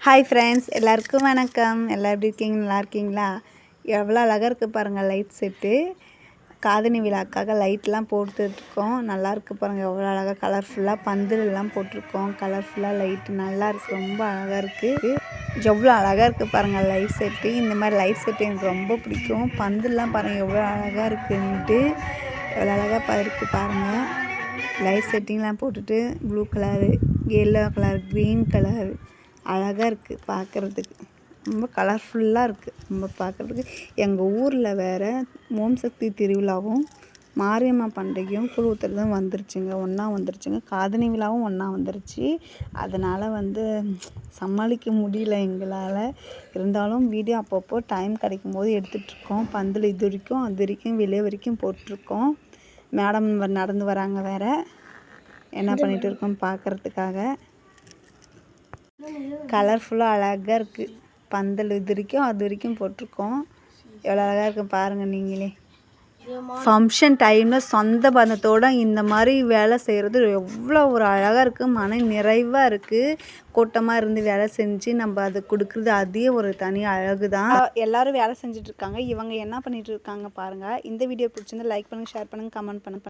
Hi friends எல்லாருக்கும் வணக்கம். எல்லாம் எப்படி இருக்கீங்க? நல்லா இருக்கீங்களா? எவ்வளோ அழகாக இருக்குது பாருங்கள் லைட் செட்டு காதணி விழாக்காக லைட்லாம் போட்டுருக்கோம் நல்லா இருக்குது பாருங்கள் எவ்வளோ அழகாக கலர்ஃபுல்லாக பந்துலெலாம் போட்டிருக்கோம். கலர்ஃபுல்லாக லைட்டு நல்லா இருக்குது ரொம்ப அழகாக இருக்குது எவ்வளோ அழகாக இருக்குது பாருங்கள் லைட் செட்டு இந்த மாதிரி லைட் செட்டு எனக்கு ரொம்ப பிடிக்கும். பந்தல்லாம் பாருங்கள் எவ்வளோ அழகாக இருக்குன்ட்டு எவ்வளோ அழகாக பா இருக்குது பாருங்கள் லைட் செட்டிங்லாம் போட்டுட்டு blue colour yellow colour green colour அழகாக இருக்குது பார்க்குறதுக்கு ரொம்ப கலர்ஃபுல்லாக இருக்குது ரொம்ப பார்க்குறதுக்கு எங்கள் ஊரில் வேறு ஓம் சக்தி திருவிழாவும் மாரியம்மா பண்டிகையும் கூழ் ஊற்றுறதும் வந்துருச்சுங்க. ஒன்றா வந்துருச்சுங்க. காதணி விழாவும் ஒன்றா வந்துருச்சு. அதனால் வந்து சமாளிக்க முடியல எங்களால். இருந்தாலும் வீடியோ அப்பப்போ டைம் கிடைக்கும் போது எடுத்துகிட்ருக்கோம் பந்தில் இது வரைக்கும் அது வரைக்கும் வெளியே வரைக்கும் போட்டிருக்கோம். மேடம் நடந்து வராங்க வேறு. என்ன பண்ணிகிட்டு இருக்கோம் பார்க்குறதுக்காக கலர்ஃபுல்லாக அழகாக இருக்குது பந்தல் இது வரைக்கும் அது வரைக்கும் போட்டிருக்கோம். எவ்வளோ அழகாக இருக்கும் பாருங்கள் நீங்களே. ஃபங்க்ஷன் டைமில் சொந்த பந்தத்தோடு இந்த மாதிரி வேலை செய்கிறது எவ்வளோ ஒரு அழகாக இருக்குது மன நிறைவாக இருக்குது கூட்டமாக இருந்து வேலை செஞ்சு நம்ம அதை கொடுக்குறது அதே ஒரு தனி அழகு தான் எல்லோரும் வேலை செஞ்சுட்ருக்காங்க இவங்க என்ன பண்ணிகிட்டு இருக்காங்க பாருங்கள் இந்த வீடியோ பிடிச்சிருந்து லைக் பண்ணுங்கள் ஷேர் பண்ணுங்கள் கமெண்ட் பண்ணுங்கள்